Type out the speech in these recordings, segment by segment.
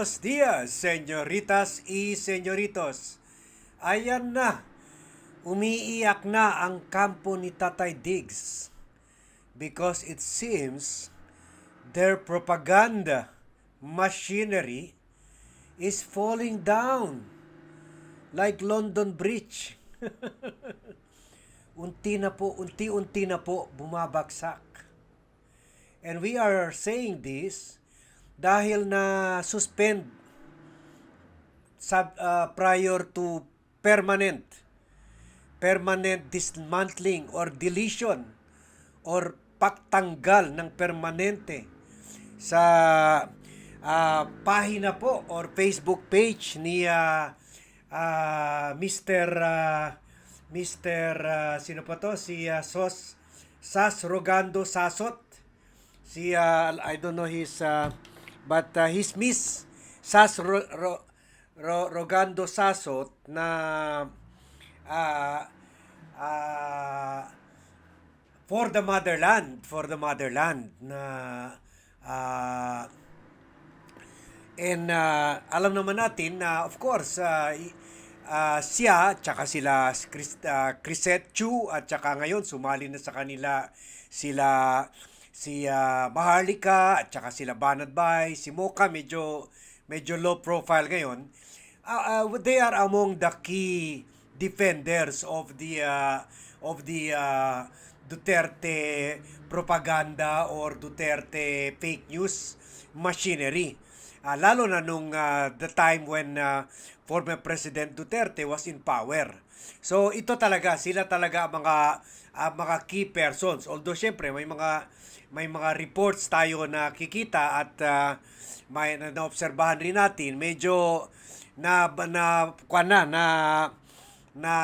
Buenos dias, señoritas y señoritos. Ayan na, umiiyak na ang kampo ni Tatay Diggs because it seems their propaganda machinery is falling down like London Bridge. unti na po, unti-unti na po bumabagsak. And we are saying this dahil na suspend sub, uh, prior to permanent permanent dismantling or deletion or pagtanggal ng permanente sa uh, pahina po or Facebook page ni uh, uh, Mr. Uh, Mr. Uh, sino pa to si uh, Sos Sas Rogando Sasot si uh, I don't know his uh, but uh, his Miss Sas Ro, Ro, Ro, Rogando Sasot na uh, uh, for the motherland for the motherland na uh, and uh, alam naman natin na of course uh, uh, siya tsaka sila Chris, uh, Chrisette Chu at tsaka ngayon sumali na sa kanila sila si uh, Maharlika at tsaka sila Banat Bay, si Mocha medyo medyo low profile ngayon. Uh, uh, they are among the key defenders of the uh, of the uh, Duterte propaganda or Duterte fake news machinery. Uh, lalo na nung uh, the time when uh, former President Duterte was in power. So ito talaga, sila talaga ang mga uh, mga key persons. Although syempre may mga may mga reports tayo na kikita at uh, may na, naobserbahan rin natin medyo na na na na na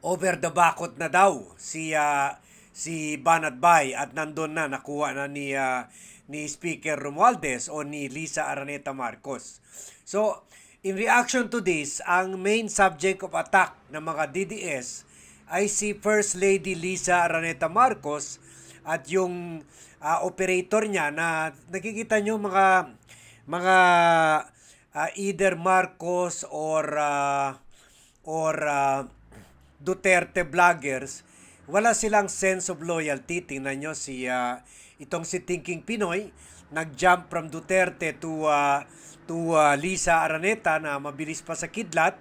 over the bakot na daw si uh, si Banat Bay at nandun na nakuha na ni uh, ni Speaker Romualdez o ni Lisa Araneta Marcos. So, in reaction to this, ang main subject of attack ng mga DDS ay si First Lady Lisa Araneta Marcos at yung uh, operator niya na nakikita nyo mga mga uh, either Marcos or uh, or uh, Duterte vloggers wala silang sense of loyalty. Tingnan nyo si uh, itong si Thinking Pinoy nag-jump from Duterte to uh, to uh, Lisa Araneta na mabilis pa sa kidlat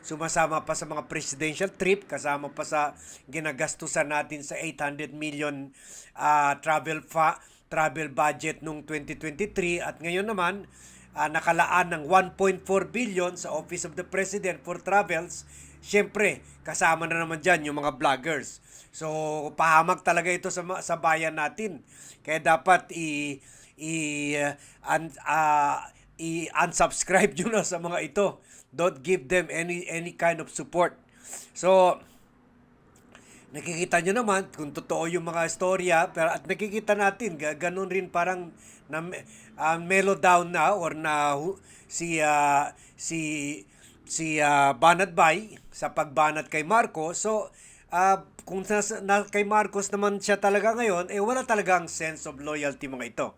sumasama pa sa mga presidential trip, kasama pa sa ginagastusan natin sa 800 million uh, travel fa travel budget nung 2023 at ngayon naman uh, nakalaan ng 1.4 billion sa Office of the President for Travels. Siyempre, kasama na naman dyan yung mga vloggers. So, pahamak talaga ito sa, sa bayan natin. Kaya dapat i, i, uh, un, uh, i unsubscribe nyo na sa mga ito don't give them any any kind of support. So, nakikita nyo naman kung totoo yung mga istorya, pero at nakikita natin, ganun rin parang na, uh, mellow down na or na si uh, si si uh, Banat Bay sa pagbanat kay Marcos. So, uh, kung na, na, kay Marcos naman siya talaga ngayon, eh wala talagang sense of loyalty mga ito.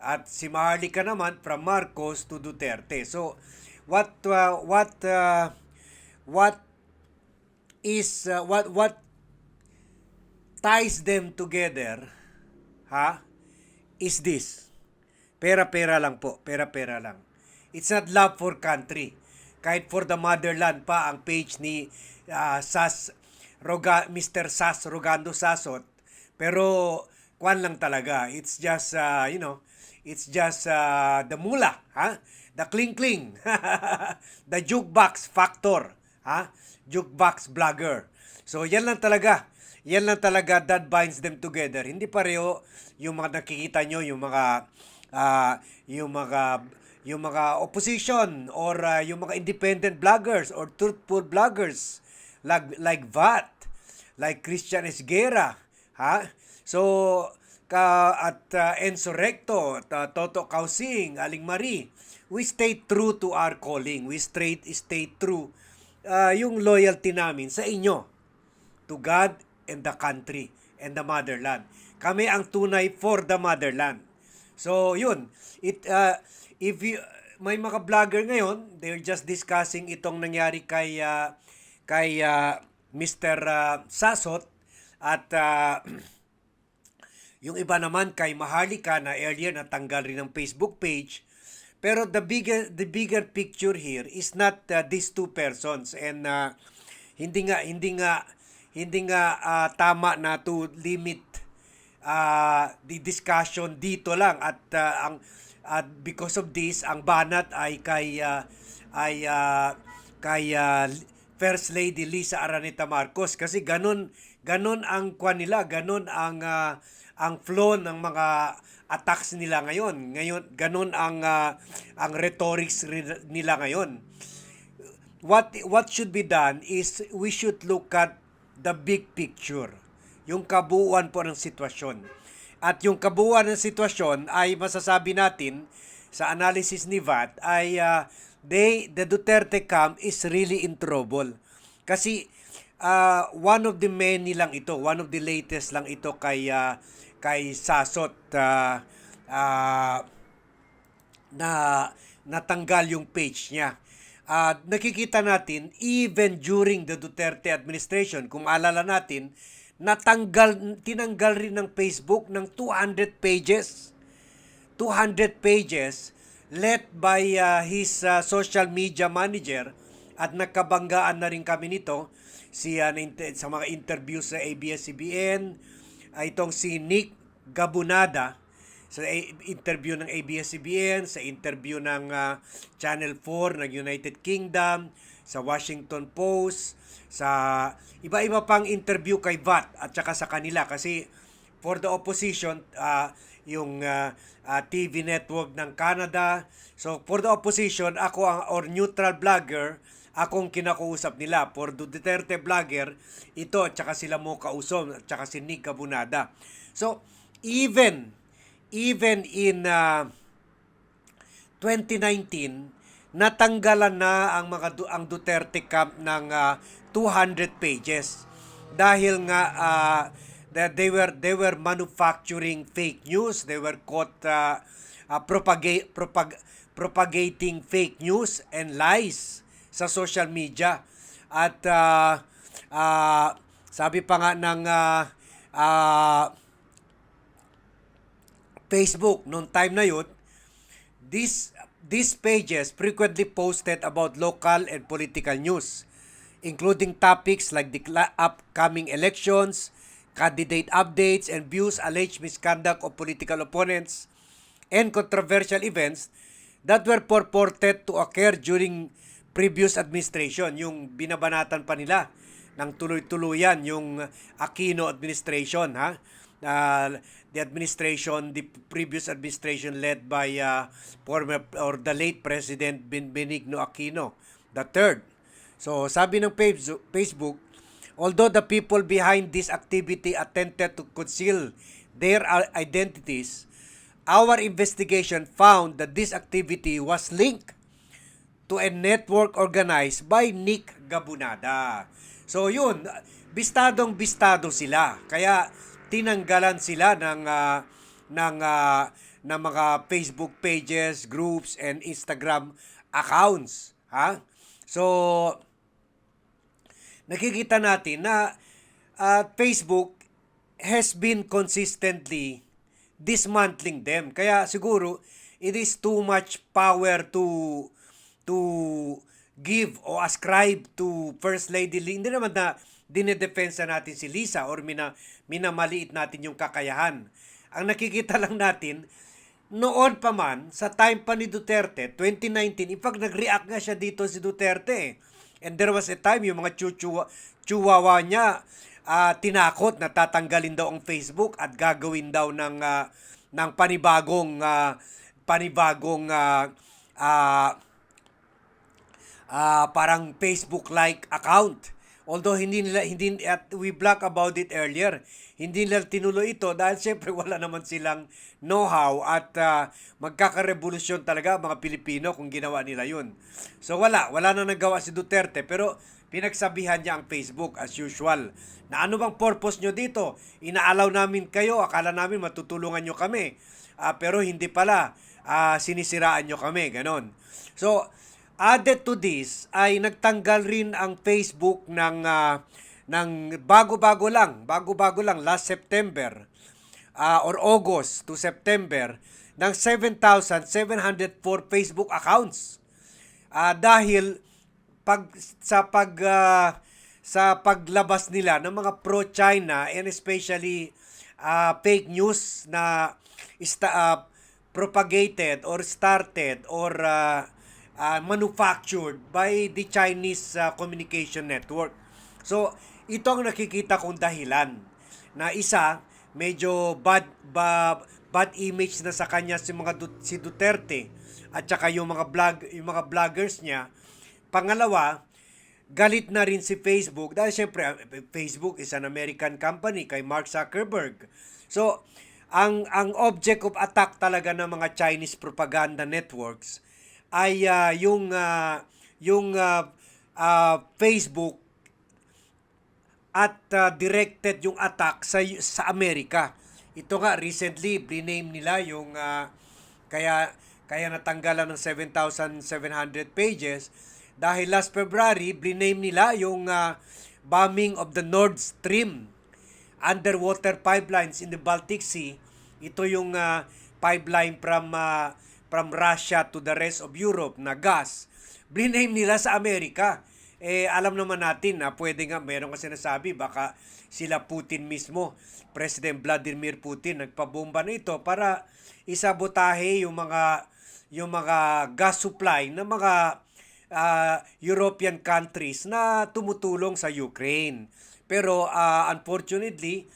At si Maharlika naman from Marcos to Duterte. So, what uh, what uh, what is uh, what what ties them together ha is this pera-pera lang po pera-pera lang it's not love for country kahit for the motherland pa ang page ni uh, Sas Roga, Mr. Sas Rogando Sasot pero kwan lang talaga it's just uh, you know it's just uh, the mula ha the cling, the jukebox factor, ha? Jukebox vlogger. So yan lang talaga. Yan lang talaga that binds them together. Hindi pareho yung mga nakikita nyo, yung mga uh, yung mga yung mga opposition or uh, yung mga independent vloggers or truthful vloggers like like VAT, like Christian Esguera, ha? So ka at uh, Enzo Recto, at, uh, Toto Kausing, Aling Marie, we stay true to our calling. We straight stay true uh, yung loyalty namin sa inyo to God and the country and the motherland. Kami ang tunay for the motherland. So, yun. It, uh, if you, may mga vlogger ngayon, they're just discussing itong nangyari kay ah, kay ah, Mr. ah, Sasot at ah, yung iba naman kay Maharlika na earlier natanggal rin ng Facebook page. Pero the bigger the bigger picture here is not uh, these two persons. And uh, hindi nga hindi nga hindi nga uh, tama na to limit uh, the discussion dito lang. At uh, ang at because of this ang banat ay kay uh, ay uh, kay uh, First Lady Lisa Araneta Marcos. Kasi ganun ganun ang kwan nila ganun ang uh, ang flow ng mga attacks nila ngayon. Ngayon ganun ang uh, ang rhetorics ri- nila ngayon. What what should be done is we should look at the big picture. Yung kabuuan po ng sitwasyon. At yung kabuuan ng sitwasyon ay masasabi natin sa analysis ni VAT ay uh, they the Duterte camp is really in trouble. Kasi uh, one of the many lang ito one of the latest lang ito kay uh, kay Sasot uh, uh, na natanggal yung page niya. At nakikita natin even during the Duterte administration, kung maalala natin, natanggal tinanggal rin ng Facebook ng 200 pages. 200 pages led by uh, his uh, social media manager at nakabanggaan na rin kami nito si uh, sa mga interviews sa ABS-CBN ay itong si Nick Gabunada sa interview ng ABS-CBN, sa interview ng ah, Channel 4 ng United Kingdom, sa Washington Post, sa iba-iba pang interview kay VAT at saka sa kanila kasi for the opposition ah, yung ah, ah, TV network ng Canada. So for the opposition, ako ang or neutral vlogger, akong kinakausap nila. For Duterte vlogger, ito at saka sila mo kausom at saka si Nick Cabunada. So even even in ah, 2019 natanggalan na ang mga ang Duterte camp ng ah, 200 pages. Dahil nga that they were they were manufacturing fake news. They were caught ah, ah, propagate propag, propagating fake news and lies sa social media. At ah, ah, sabi pa nga ng ah, ah, Facebook noong time na yun, these, these pages frequently posted about local and political news, including topics like the upcoming elections, candidate updates, and views alleged misconduct of political opponents, and controversial events that were purported to occur during previous administration, yung binabanatan pa nila ng tuloy-tuluyan yung Aquino administration ha uh, the administration the previous administration led by uh, former or the late president Ben Benigno Aquino the third so sabi ng Face- Facebook although the people behind this activity attempted to conceal their uh, identities our investigation found that this activity was linked to a network organized by Nick Gabunada. So yun, bistadong bistado sila. Kaya tinanggalan sila ng ah, ng ah, ng mga Facebook pages, groups and Instagram accounts, ha? So nakikita natin na ah, Facebook has been consistently dismantling them. Kaya siguro it is too much power to to give o ascribe to First Lady Lee. Hindi naman na dinedepensa natin si Lisa or mina, minamaliit natin yung kakayahan. Ang nakikita lang natin, noon pa man, sa time pa ni Duterte, 2019, in fact, nag-react nga siya dito si Duterte. And there was a time, yung mga chuchuwa, chuwawa niya, ah, tinakot na tatanggalin daw ang Facebook at gagawin daw ng, ah, ng panibagong, ah, panibagong, ah, ah, ah, parang Facebook-like account. Although hindi nila hindi at we block about it earlier. Hindi nila tinuloy ito dahil siyempre wala naman silang know-how at ah, magkakarevolusyon talaga mga Pilipino kung ginawa nila 'yun. So wala, wala na nagawa si Duterte pero pinagsabihan niya ang Facebook as usual. Na ano bang purpose nyo dito? Inaalaw namin kayo, akala namin matutulungan nyo kami. Ah, pero hindi pala, Ah, sinisiraan nyo kami, ganon. So, added to this ay nagtanggal rin ang Facebook ng ah, ng bago-bago lang, bago-bago lang last September ah, or August to September ng 7,704 Facebook accounts. Ah, dahil pag sa pag ah, sa paglabas nila ng mga pro-China and especially ah, fake news na ista, ah, propagated or started or ah, ah, manufactured by the Chinese ah, communication network. So, ito ang nakikita kong dahilan na isa medyo bad ba, bad image na sa kanya si mga si Duterte at saka yung mga vlog yung mga vloggers niya. Pangalawa, galit na rin si Facebook dahil syempre ah, Facebook is an American company kay Mark Zuckerberg. So, ang ang object of attack talaga ng mga Chinese propaganda networks ay ah, yung ah, yung ah, ah, Facebook at ah, directed yung attack sa sa Amerika. Ito nga recently rename nila yung ah, kaya kaya natanggalan ng 7,700 pages dahil last February rename nila yung ah, bombing of the Nord Stream underwater pipelines in the Baltic Sea. Ito yung ah, pipeline from ah, from Russia to the rest of Europe na gas. Rename nila sa Amerika. Eh alam naman natin na pwede nga meron kasi nasabi baka sila Putin mismo, President Vladimir Putin nagpabomba nito para isabotahe yung mga yung mga gas supply ng mga ah, European countries na tumutulong sa Ukraine. Pero ah, unfortunately,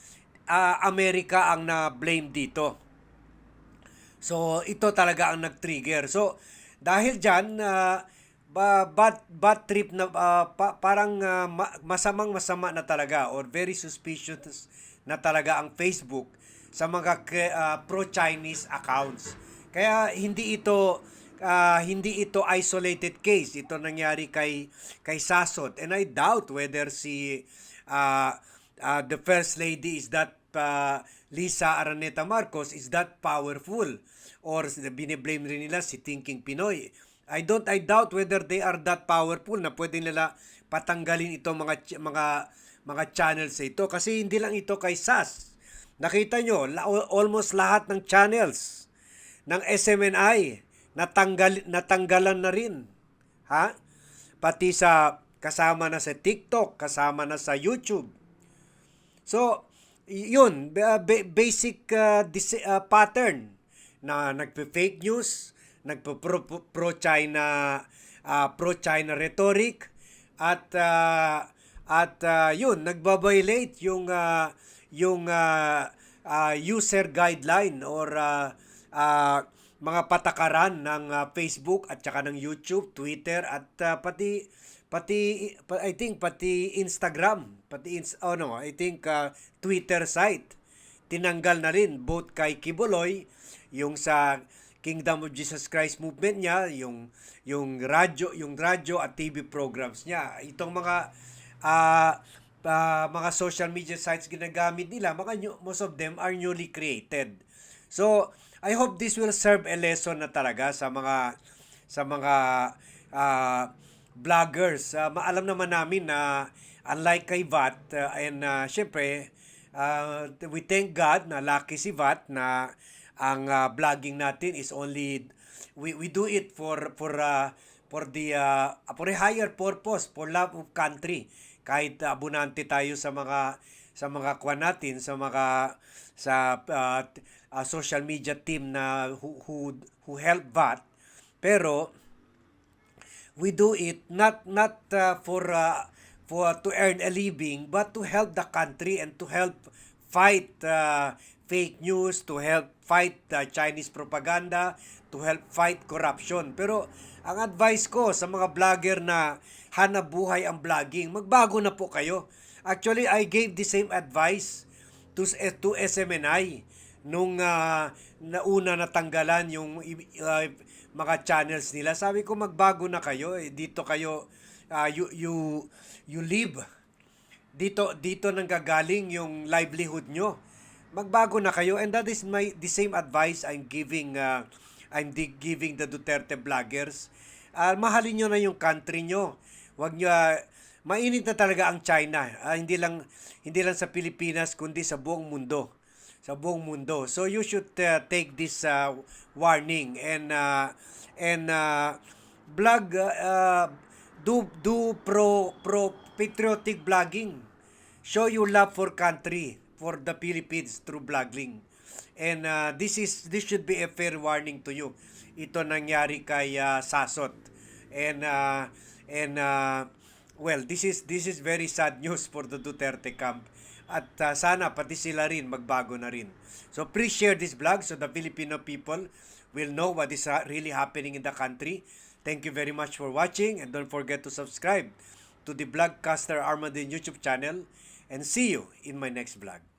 ah, Amerika ang na-blame dito. So, ito talaga ang nag-trigger. So, dahil dyan, ba, bad, bad trip na ah, pa- parang ma- masamang masama na talaga or very suspicious na talaga ang Facebook sa mga ah, pro-Chinese accounts. Kaya hindi ito ah, hindi ito isolated case. Ito nangyari kay kay Sasot and I doubt whether si ah, ah, the first lady is that ah, Lisa Araneta Marcos is that powerful or biniblame rin nila si Thinking Pinoy. I don't I doubt whether they are that powerful na pwede nila patanggalin ito mga mga mga channels sa ito kasi hindi lang ito kay SAS. Nakita nyo, la- almost lahat ng channels ng SMNI natanggal natanggalan na rin. Ha? Pati sa kasama na sa TikTok, kasama na sa YouTube. So, yun, ba- ba- basic uh, uh, pattern na nagpe-fake news, nagpo-pro-China uh, pro-China rhetoric at uh, at uh, yun nagbabiolate yung uh, yung uh, uh, user guideline or uh, uh, mga patakaran ng uh, Facebook at saka ng YouTube, Twitter at uh, pati pati pa- I think pati Instagram, pati ins oh no, I think uh, Twitter site tinanggal na rin both kay Kibuloy yung sa Kingdom of Jesus Christ movement niya, yung yung radyo, yung radyo at TV programs niya. Itong mga ah ah, mga social media sites ginagamit nila, mga new, most of them are newly created. So, I hope this will serve a lesson na talaga sa mga sa mga ah, vloggers. Ah, maalam naman namin na unlike kay Vat ah, and uh, syempre ah, we thank God na lucky si Vat na ang ah, vlogging natin is only we we do it for for uh, for the uh, for a higher purpose for love of country kahit uh, abunante tayo sa mga sa mga kwan natin sa mga sa uh, uh, social media team na who who, who help VAT pero we do it not not uh, for uh, for to earn a living but to help the country and to help fight uh, fake news to help fight uh, Chinese propaganda to help fight corruption. Pero ang advice ko sa mga vlogger na hanap buhay ang vlogging magbago na po kayo. Actually I gave the same advice to to SMNI nung uh, nauna natanggalan yung uh, mga channels nila. Sabi ko magbago na kayo, eh, dito kayo uh, you you you live dito dito nang gagaling yung livelihood nyo. Magbago na kayo and that is my the same advice I'm giving uh, I'm giving the Duterte vloggers. Ah, mahalin nyo na yung country nyo. Wag nyo ah, mainit na talaga ang China. Ah, hindi lang hindi lang sa Pilipinas kundi sa buong mundo. Sa buong mundo. So you should uh, take this uh, warning and uh, and uh, blog uh, uh, do do pro pro patriotic blogging. Show your love for country, for the Philippines through blogging. And uh, this is this should be a fair warning to you. Ito nangyari kay uh, Sasot. And uh, and uh, well, this is this is very sad news for the Duterte camp. At uh, sana pati sila rin magbago na rin. So please share this vlog so the Filipino people will know what is uh, really happening in the country. Thank you very much for watching and don't forget to subscribe to the Vlogcaster Armadin YouTube channel and see you in my next vlog.